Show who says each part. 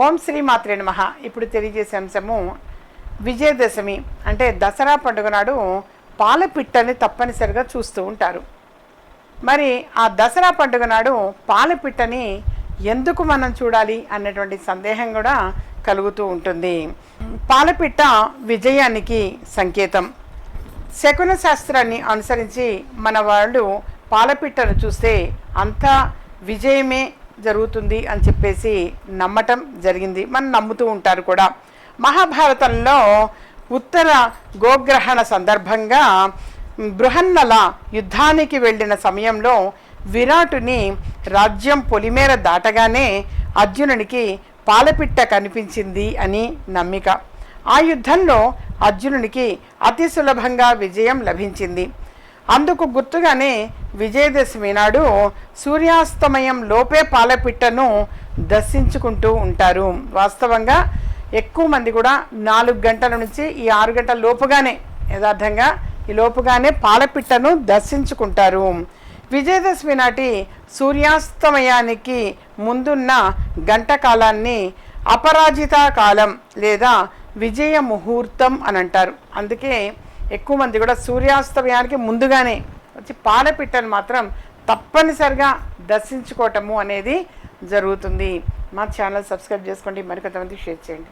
Speaker 1: ఓం శ్రీ మాత్రే నమ. ఇప్పుడు తెలియజేసే అంశము విజయదశమి. అంటే దసరా పండుగ నాడు పాలపిట్టని తప్పనిసరిగా చూస్తూ ఉంటారు. మరి ఆ దసరా పండుగ నాడు పాలపిట్టని ఎందుకు మనం చూడాలి అన్నటువంటి సందేహం కూడా కలుగుతూ ఉంటుంది. పాలపిట్ట విజయానికి సంకేతం. శకున శాస్త్రాన్ని అనుసరించి మన వాళ్ళు పాలపిట్టను చూస్తే అంతా విజయమే జరుగుతుంది అని చెప్పేసి నమ్మటం జరిగింది. మనం నమ్ముతూ ఉంటారు కూడా. మహాభారతంలో ఉత్తర గోగ్రహణ సందర్భంగా బృహన్నల యుద్ధానికి వెళ్ళిన సమయంలో విరాటుని రాజ్యం పొలిమేర దాటగానే అర్జునునికి పాలపిట్ట కనిపించింది అని నమ్మిక. ఆ యుద్ధంలో అర్జునునికి అతి సులభంగా విజయం లభించింది. అందుకు గుర్తుగానే విజయదశమి నాడు సూర్యాస్తమయం లోపే పాలపిట్టను దర్శించుకుంటూ ఉంటారు. వాస్తవంగా ఎక్కువ మంది కూడా నాలుగు గంటల నుంచి ఈ ఆరు గంటల లోపుగానే యథార్థంగా ఈ లోపుగానే పాలపిట్టను దర్శించుకుంటారు. విజయదశమి నాటి సూర్యాస్తమయానికి ముందున్న గంట కాలాన్ని అపరాజిత కాలం లేదా విజయ ముహూర్తం అని అంటారు. అందుకే ఎక్కువ మంది కూడా సూర్యాస్తమయానికి ముందుగానే వచ్చి పాలపిట్టను మాత్రం తప్పనిసరిగా దర్శించుకోవటము అనేది జరుగుతుంది. మా ఛానల్ సబ్స్క్రైబ్ చేసుకోండి. మరికొంతమంది షేర్ చేయండి.